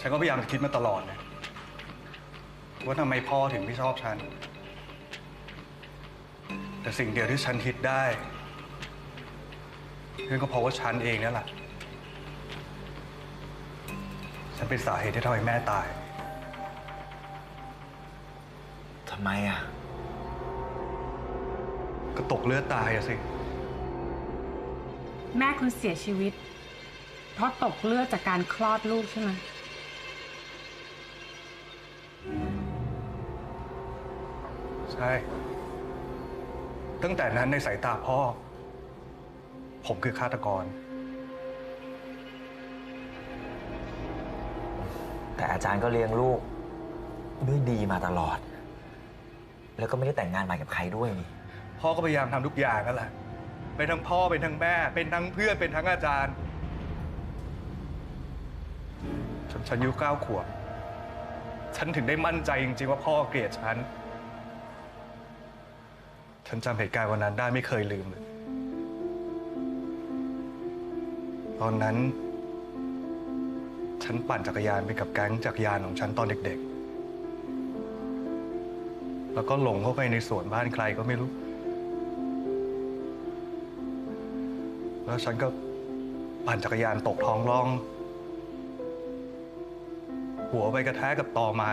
ฉันก็พยายามจะคิดมาตลอดนะว่าทำไมพ่อถึงไม่ชอบฉัน แต่สิ่งเดียวที่ฉันคิดได้นั่นก็เพราะว่าฉันเองนั่นแหละ ฉันเป็นสาเหตุที่ทำให้แม่ตาย ทำไมอะ ก็ตกเลือดตายอะสิ แม่คุณเสียชีวิต เพราะตกเลือดจากการคลอดลูกใช่ไหม ใช่ ตั้งแต่นั้นในสายตาพ่อ ผมคือฆาตกร แต่อาจารย์ก็เลี้ยงลูก ด้วยดีมาตลอด แล้วก็ไม่ได้แต่งงานใหม่กับใครด้วยนี่ พ่อก็พยายามทำทุกอย่างนั่นแหละ เป็นทั้งพ่อเป็นทั้งแม่ เป็นทั้งเพื่อนเป็นทั้งอาจารย์จนฉันอายุเก้าขวบ ฉันถึงได้มั่นใจจริงๆว่าพ่อเกลียดฉัน ฉันจำเหตุการณ์วันนั้นได้ไม่เคยลืมเลย ตอนนั้น ฉันปั่นจักรยานไปกับแก๊งจักรยานของฉันตอนเด็ก ๆ แล้วก็หลงเข้าไปในสวนบ้านใครก็ไม่รู้ แล้วฉันก็ปั่นจักรยานตกท้องร่อง หัวไปกระแทกกับตอไม้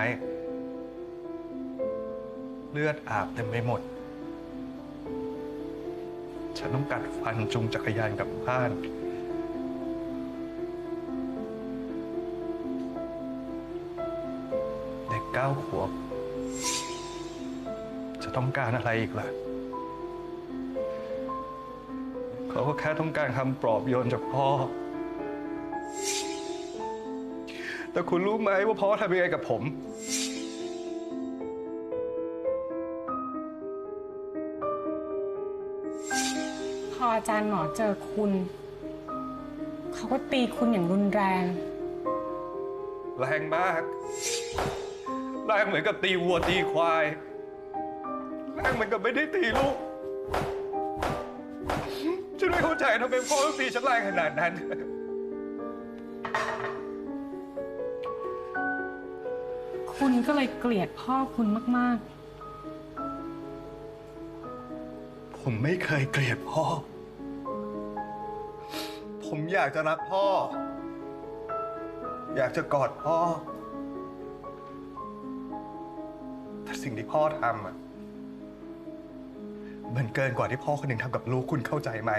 เลือดอาบเต็มไปหมด ฉันต้องกัดฟันจุงจักรยานกลับบ้านเด็กเก้าขวบจะต้องการอะไรอีกล่ะ เขาก็แค่ต้องการคำปลอบโยนจากพ่อ แต่คุณรู้ไหมว่าพ่อทำยังไงกับผม ออาจารย์หมอเจอคุณ เขาก็ตีคุณอย่างรุนแรง แรงมาก แรงเหมือนกับตีวัวตีควาย แรงเหมือนกับไม่ได้ตีลูก ฉันไม่เข้าใจทำไมพ่อต้องตีฉันแรงขนาดนั้น คุณก็เลยเกลียดพ่อคุณมาก ผมไม่เคยเกลียดพ่อ ผมอยากจะรักพ่อ อยากจะกอดพ่อ แต่สิ่งที่พ่อทำอะ มันเกินกว่าที่พ่อคนหนึ่งทำกับลูกคุณเข้าใจไหม